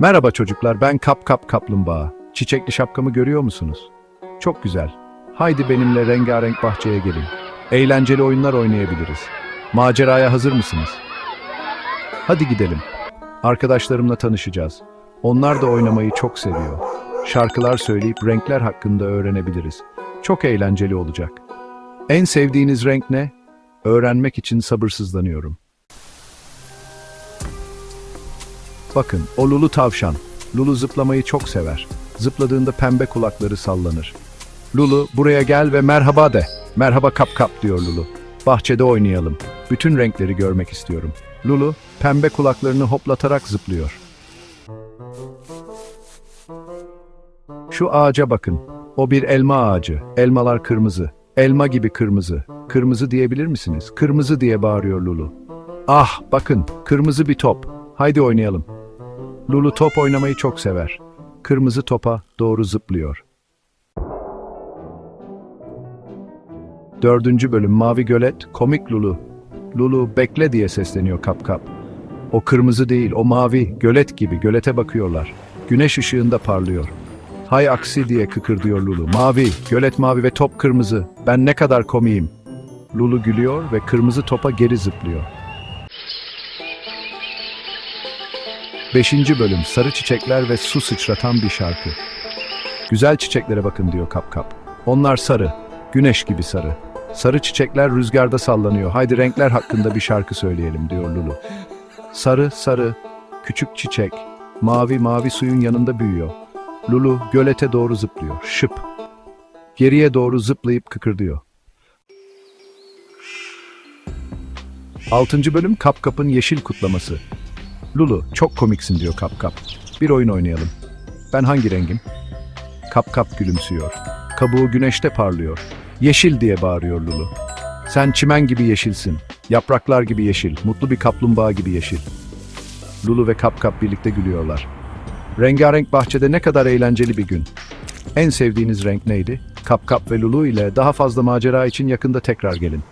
Merhaba çocuklar, ben Kap Kap Kaplumbağa. Çiçekli şapkamı görüyor musunuz? Çok güzel. Haydi benimle rengarenk bahçeye gelin. Eğlenceli oyunlar oynayabiliriz. Maceraya hazır mısınız? Hadi gidelim. Arkadaşlarımla tanışacağız. Onlar da oynamayı çok seviyor. Şarkılar söyleyip renkler hakkında öğrenebiliriz. Çok eğlenceli olacak. En sevdiğiniz renk ne? Öğrenmek için sabırsızlanıyorum. Bakın, o Lulu tavşan. Lulu zıplamayı çok sever. Zıpladığında pembe kulakları sallanır. Lulu, buraya gel ve merhaba de. Merhaba kap kap diyor Lulu. Bahçede oynayalım. Bütün renkleri görmek istiyorum. Lulu, pembe kulaklarını hoplatarak zıplıyor. Şu ağaca bakın. O bir elma ağacı. Elmalar kırmızı. Elma gibi kırmızı. Kırmızı diyebilir misiniz? Kırmızı diye bağırıyor Lulu. Ah, bakın, kırmızı bir top. Haydi oynayalım. Lulu top oynamayı çok sever. Kırmızı topa doğru zıplıyor. Dördüncü bölüm Mavi Gölet, Komik Lulu. Lulu bekle diye sesleniyor Kap Kap. O kırmızı değil, o mavi, gölet gibi gölete bakıyorlar. Güneş ışığında parlıyor. Hay aksi diye kıkırdıyor Lulu. Mavi, gölet mavi ve top kırmızı. Ben ne kadar komiyim. Lulu gülüyor ve kırmızı topa geri zıplıyor. Beşinci bölüm Sarı çiçekler ve su sıçratan bir şarkı. Güzel çiçeklere bakın diyor Kap Kap. Onlar sarı, güneş gibi sarı. Sarı çiçekler rüzgarda sallanıyor. Haydi renkler hakkında bir şarkı söyleyelim diyor Lulu. Sarı sarı, küçük çiçek, mavi mavi suyun yanında büyüyor. Lulu gölete doğru zıplıyor. Şıp. Geriye doğru zıplayıp kıkırdıyor. Altıncı bölüm Kap Kap'ın yeşil kutlaması. Lulu, çok komiksin diyor Kap Kap. Bir oyun oynayalım. Ben hangi rengim? Kap Kap gülümsüyor. Kabuğu güneşte parlıyor. Yeşil diye bağırıyor Lulu. Sen çimen gibi yeşilsin. Yapraklar gibi yeşil. Mutlu bir kaplumbağa gibi yeşil. Lulu ve Kap Kap birlikte gülüyorlar. Rengarenk bahçede ne kadar eğlenceli bir gün. En sevdiğiniz renk neydi? Kap Kap ve Lulu ile daha fazla macera için yakında tekrar gelin.